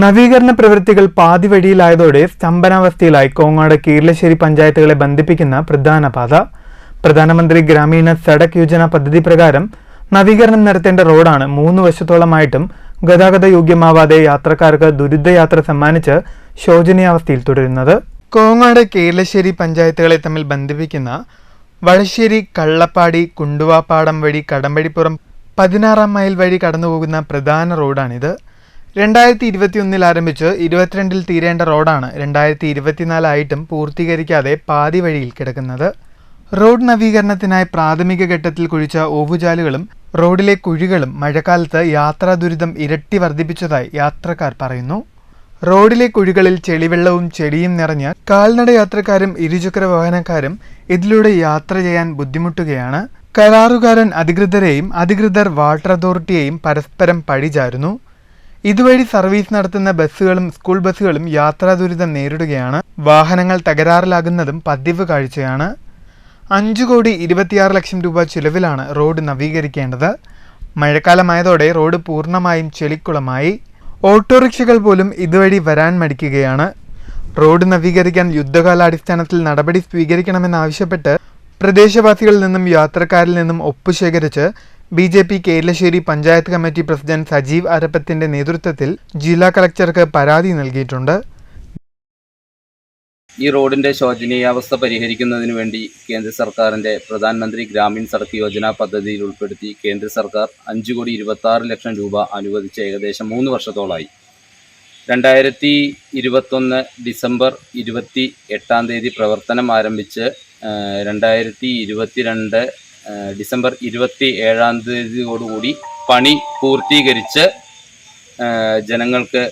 നവീകരണ പ്രവൃത്തികൾ പാതി വഴിയിലായതോടെ സ്തംഭനാവസ്ഥയിലായി കോങ്ങാട് കീർലശ്ശേരി പഞ്ചായത്തുകളെ ബന്ധിപ്പിക്കുന്ന പ്രധാന പാത. പ്രധാനമന്ത്രി ഗ്രാമീണ സഡക് യോജന പദ്ധതി പ്രകാരം നവീകരണം നടത്തേണ്ട റോഡാണ് മൂന്ന് വശത്തോളമായിട്ടും ഗതാഗത യോഗ്യമാവാതെ യാത്രക്കാർക്ക് ദുരിതയാത്ര സമ്മാനിച്ച് ശോചനീയാവസ്ഥയിൽ തുടരുന്നത്. കോങ്ങാട് കീർലശ്ശേരി പഞ്ചായത്തുകളെ തമ്മിൽ ബന്ധിപ്പിക്കുന്ന വളശ്ശേരി കള്ളപ്പാടി കുണ്ടുവാപ്പാടം വഴി കടമ്പഴിപ്പുറം പതിനാറാം മൈൽ വഴി കടന്നുപോകുന്ന പ്രധാന റോഡാണിത്. രണ്ടായിരത്തി ഇരുപത്തിയൊന്നിൽ ആരംഭിച്ച് ഇരുപത്തിരണ്ടിൽ തീരേണ്ട റോഡാണ് രണ്ടായിരത്തി ഇരുപത്തിനാലായിട്ടും പൂർത്തീകരിക്കാതെ പാതി വഴിയിൽ കിടക്കുന്നത്. റോഡ് നവീകരണത്തിനായി പ്രാഥമിക ഘട്ടത്തിൽ കുഴിച്ച ഓവുചാലുകളും റോഡിലെ കുഴികളും മഴക്കാലത്ത് യാത്രാ ദുരിതം ഇരട്ടി വർദ്ധിപ്പിച്ചതായി യാത്രക്കാർ പറയുന്നു. റോഡിലെ കുഴികളിൽ ചെളിവെള്ളവും ചെടിയും നിറഞ്ഞ് കാൽനട യാത്രക്കാരും ഇരുചക്ര വാഹനക്കാരും ഇതിലൂടെ യാത്ര ചെയ്യാൻ ബുദ്ധിമുട്ടുകയാണ്. കരാറുകാരൻ അധികൃതരെയും അധികൃതർ വാട്ടർ അതോറിറ്റിയെയും പരസ്പരം പഴിചാരുന്നു. ഇതുവഴി സർവീസ് നടത്തുന്ന ബസ്സുകളും സ്കൂൾ ബസ്സുകളും യാത്രാ ദുരിതം നേരിടുകയാണ്. വാഹനങ്ങൾ തകരാറിലാകുന്നതും പതിവ് കാഴ്ചയാണ്. അഞ്ചു കോടി ഇരുപത്തിയാറ് ലക്ഷം രൂപ ചിലവിലാണ് റോഡ് നവീകരിക്കേണ്ടത്. മഴക്കാലമായതോടെ റോഡ് പൂർണമായും ചെളിക്കുളമായി. ഓട്ടോറിക്ഷകൾ പോലും ഇതുവഴി വരാൻ മടിക്കുകയാണ്. റോഡ് നവീകരിക്കാൻ യുദ്ധകാലാടിസ്ഥാനത്തിൽ നടപടി സ്വീകരിക്കണമെന്നാവശ്യപ്പെട്ട് പ്രദേശവാസികളിൽ നിന്നും യാത്രക്കാരിൽ നിന്നും ഒപ്പ് ശേഖരിച്ച് B J P Keralassery panchayat committee president Sajeev അരപ്പത്തിന്റെ നേതൃത്വത്തിൽ ജില്ലാ കളക്ടർക്ക് പരാതി നൽകിയിട്ടുണ്ട്. ഈ റോഡിന്റെ ശോചനീയാവസ്ഥ പരിഹരിക്കുന്നതിന് വേണ്ടി കേന്ദ്ര സർക്കാരിന്റെ പ്രധാനമന്ത്രി ഗ്രാമീൺ സഡക്ക് യോജന പദ്ധതിയിൽ ഉൾപ്പെടുത്തി കേന്ദ്ര സർക്കാർ അഞ്ച് കോടി ഇരുപത്തി ലക്ഷം രൂപ അനുവദിച്ച് ഏകദേശം മൂന്ന് വർഷത്തോളമായി. രണ്ടായിരത്തി ഇരുപത്തൊന്ന് ഡിസംബർ ഇരുപത്തി എട്ടാം തീയതി പ്രവർത്തനം ആരംഭിച്ച് രണ്ടായിരത്തി ഇരുപത്തിരണ്ട് ഡിസംബർ ഇരുപത്തി ഏഴാം തീയതിയോടുകൂടി പണി പൂർത്തീകരിച്ച് ജനങ്ങൾക്ക്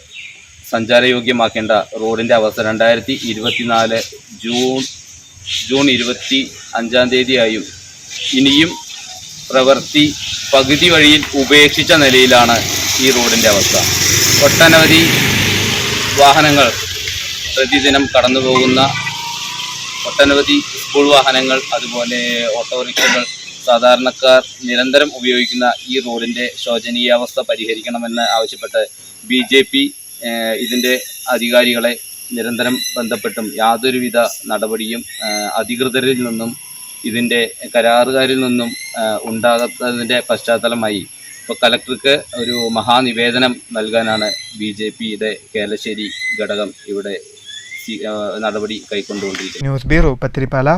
സഞ്ചാരയോഗ്യമാക്കേണ്ട റോഡിന്റെ അവസ്ഥ രണ്ടായിരത്തി ഇരുപത്തിനാല് ജൂൺ ജൂൺ ഇരുപത്തി അഞ്ചാം തീയതിയായും ഇനിയും പ്രവൃത്തി പകുതി വഴിയിൽ ഉപേക്ഷിച്ച നിലയിലാണ് ഈ റോഡിന്റെ അവസ്ഥ. ഒട്ടനവധി വാഹനങ്ങൾ പ്രതിദിനം കടന്നു പോകുന്ന ഒട്ടനവധി സ്കൂൾ വാഹനങ്ങൾ അതുപോലെ ഓട്ടോറിക്ഷകൾ സാധാരണക്കാർ നിരന്തരം ഉപയോഗിക്കുന്ന ഈ റോഡിന്റെ ശോചനീയാവസ്ഥ പരിഹരിക്കണമെന്ന് ആവശ്യപ്പെട്ട് ബി ജെ പി ഇതിന്റെ അധികാരികളെ നിരന്തരം ബന്ധപ്പെട്ടും യാതൊരുവിധ നടപടിയും അധികൃതരിൽ നിന്നും ഇതിന്റെ കരാറുകാരിൽ നിന്നും ഉണ്ടാകാത്തതിന്റെ പശ്ചാത്തലമായി ഇപ്പോൾ കലക്ടർക്ക് ഒരു മഹാനിവേദനം നൽകാനാണ് ബി ജെ പിയുടെ കേരളശ്ശേരി ഘടകം ഇവിടെ നടപടി കൈക്കൊണ്ടുകൊണ്ടിരിക്കുന്നത്. News bureau Pathiripala.